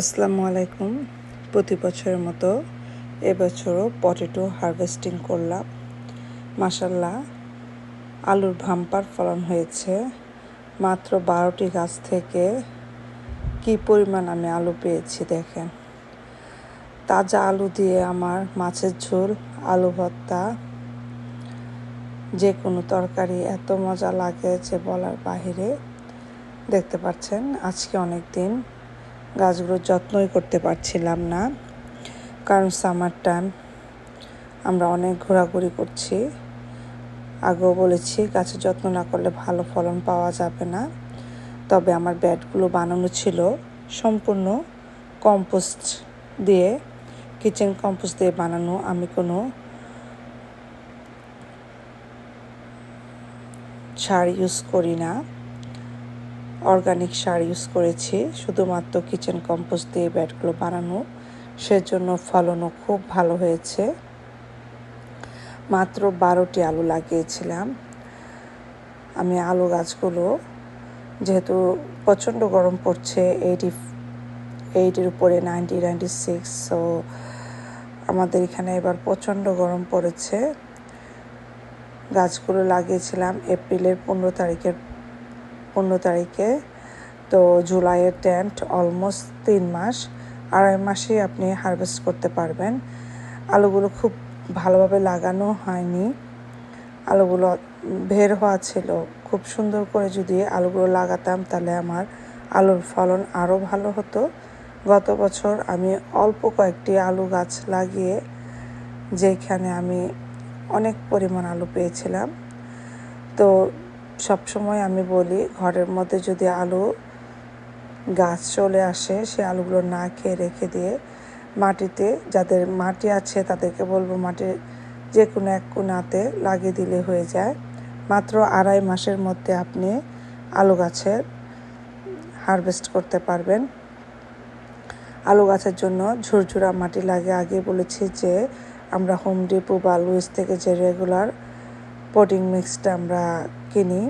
আসসালামু আলাইকুম। প্রতি বছরের মতো এবছরও পটেটো হারভেস্টিং করলাম। মাসাল্লাহ আলুর ভাম্পার ফলন হয়েছে। মাত্র বারোটি গাছ থেকে কি পরিমাণ আমি আলু পেয়েছি দেখেন। তাজা আলু দিয়ে আমার মাছের ঝোল, আলু ভর্তা, যে কোনো তরকারি এত মজা লাগে যে বলার বাহিরে। দেখতে পাচ্ছেন, আজকে অনেক দিন গাছগুলোর যত্নই করতে পারছিলাম না। কারণ সামার টাইম আমরা অনেক ঘোরাঘুরি করছি। আগেও বলেছি গাছের যত্ন না করলে ভালো ফলন পাওয়া যাবে না। তবে আমার ব্যাটগুলো বানানো ছিল সম্পূর্ণ কম্পোস্ট দিয়ে। কিচেন কম্পোস্ট দিয়ে বানানো আমি কোনো সার ইউজ করি না। অর্গানিক সার ইউজ করেছি, শুধুমাত্র কিচেন কম্পোস্ট দিয়ে ব্যাটগুলো বানানো। সেজন্য ফলনও খুব ভালো হয়েছে। মাত্র বারোটি আলু লাগিয়েছিলাম। আমি আলু গাছগুলো যেহেতু প্রচণ্ড গরম পড়ছে এইটি এইটির উপরে নাইনটি নাইনটি সিক্স সো আমাদের এখানে এবার প্রচণ্ড গরম পড়েছে। গাছগুলো লাগিয়েছিলাম এপ্রিলের পনেরো তারিখের পনেরো তারিখে। তো জুলাইয়ের টেন্ট অলমোস্ট তিন মাস, আড়াই মাসেই আপনি হারভেস্ট করতে পারবেন। আলুগুলো খুব ভালোভাবে লাগানো হয়নি। আলুগুলো বের হওয়া ছিল। খুব সুন্দর করে যদি আলুগুলো লাগাতাম, তাহলে আমার আলুর ফলন আরও ভালো হতো। গত বছর আমি অল্প কয়েকটি আলু গাছ লাগিয়ে, যেখানে আমি অনেক পরিমাণ আলু পেয়েছিলাম। তো সবসময় আমি বলি, ঘরের মধ্যে যদি আলু গাছ চলে আসে, সে আলুগুলো না খেয়ে রেখে দিয়ে মাটিতে, যাদের মাটি আছে তাদেরকে বলব মাটির যে কোনো এক কোনাতে লাগিয়ে দিলে হয়ে যায়। মাত্র আড়াই মাসের মধ্যে আপনি আলু গাছের হারভেস্ট করতে পারবেন। আলু গাছের জন্য ঝুরঝুরা মাটি লাগে। আগে বলেছি যে আমরা হোম ডিপো বা লুইস থেকে যে রেগুলার পটিং মিক্সটা আমরা কিনি।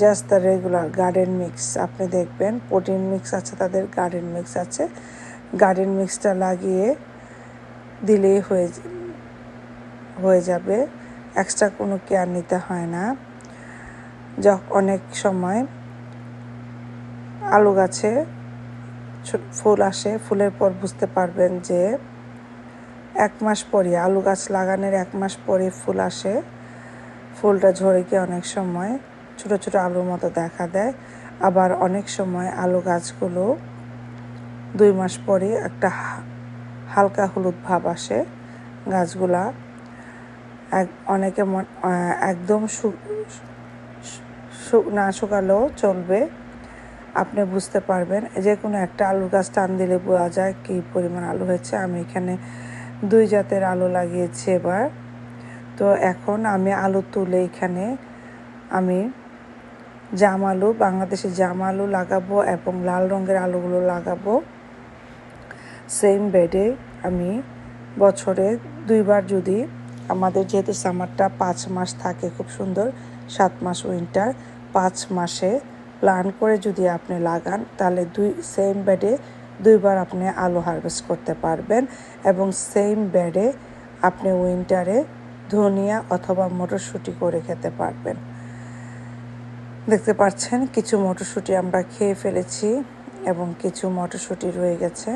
Just the regular garden mix আপনি দেখবেন প্রোটিন মিক্স আছে, তাদের গার্ডেন মিক্স আছে। গার্ডেন মিক্সটা লাগিয়ে দিলেই হয়ে হয়ে যাবে। এক্সট্রা কোনো কেয়ার নিতে হয় না। যখন অনেক সময় আলু গাছে ফুল আসে, ফুলের পর বুঝতে পারবেন যে এক মাস পরে আলু গাছ লাগানোর এক মাস পরে ফুল আসে। ফুলটা ঝরে গিয়ে অনেক সময় ছোট ছোট আলুর মতো দেখা দেয়। আবার অনেক সময় আলু গাছগুলো দুই মাস পরে একটা হালকা হলুদ ভাব আসে। গাছগুলা এক, অনেকে একদম না শুকালেও চলবে। আপনি বুঝতে পারবেন যে কোনো একটা আলু গাছ টান দিলে বোঝা যায় কী পরিমাণ আলু হয়েছে। আমি এখানে দুই জাতের আলু লাগিয়েছি এবার। তো এখন আমি আলু তুলে এখানে আমি জাম আলু, বাংলাদেশে জাম আলু লাগাবো এবং লাল রঙের আলুগুলো লাগাবো। সেম বেডে আমি বছরে দুইবার যদি আমাদের যেহেতু সামারটা পাঁচ মাস থাকে, খুব সুন্দর, সাত মাস উইন্টার পাঁচ মাসে প্ল্যান করে যদি আপনি লাগান, তাহলে দুই সেম বেডে দুইবার আপনি আলু হারভেস্ট করতে পারবেন এবং সেম বেডে আপনি উইন্টারে ধনিয়া অথবা মটরশুঁটি করে খেতে পারবেন। দেখতে পাচ্ছেন, কিছু মটরশুঁটি আমরা খেয়ে ফেলেছি এবং কিছু মটরশুঁটি রয়ে গেছে।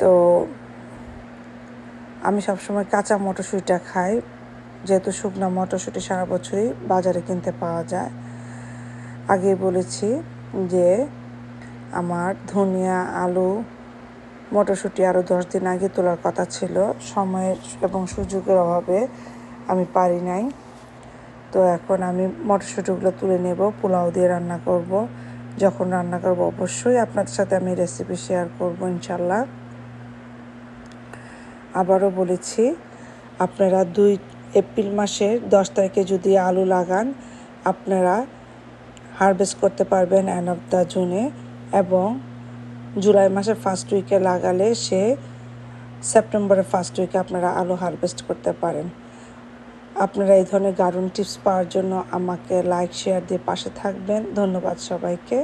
তো আমি সবসময় কাঁচা মটরশুঁটিটা খাই, যেহেতু শুকনো মটরশুঁটি সারা বছরই বাজারে কিনতে পাওয়া যায়। আগে বলেছি যে আমার ধনিয়া, আলু মটরশুঁটি আরও দশ দিন আগে তোলার কথা ছিল। সময়ের এবং সুযোগের অভাবে আমি পারি নাই। তো এখন আমি মটরশুঁটিগুলো তুলে নেব, পোলাও দিয়ে রান্না করব। যখন রান্না করব অবশ্যই আপনাদের সাথে আমি রেসিপি শেয়ার করব ইনশাল্লাহ আবারও বলেছি, আপনারা দুই এপ্রিল মাসের দশ তারিখে যদি আলু লাগান, আপনারা হারভেস্ট করতে পারবেন অ্যান্ড অফ দ্য জুনে এবং জুলাই মাসের ফার্স্ট উইকে লাগালে সে সেপ্টেম্বরের ফার্স্ট উইকে আপনারা আলু হারভেস্ট করতে পারেন। আপনারা এই ধরনের গার্ডেন টিপস পাওয়ার জন্য আমাকে লাইক শেয়ার দিয়ে পাশে থাকবেন। ধন্যবাদ সবাইকে।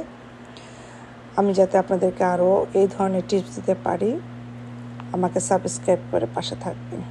আমি যাতে আপনাদেরকে আরও এই ধরনের টিপস দিতে পারি, আমাকে সাবস্ক্রাইব করে পাশে থাকবেন।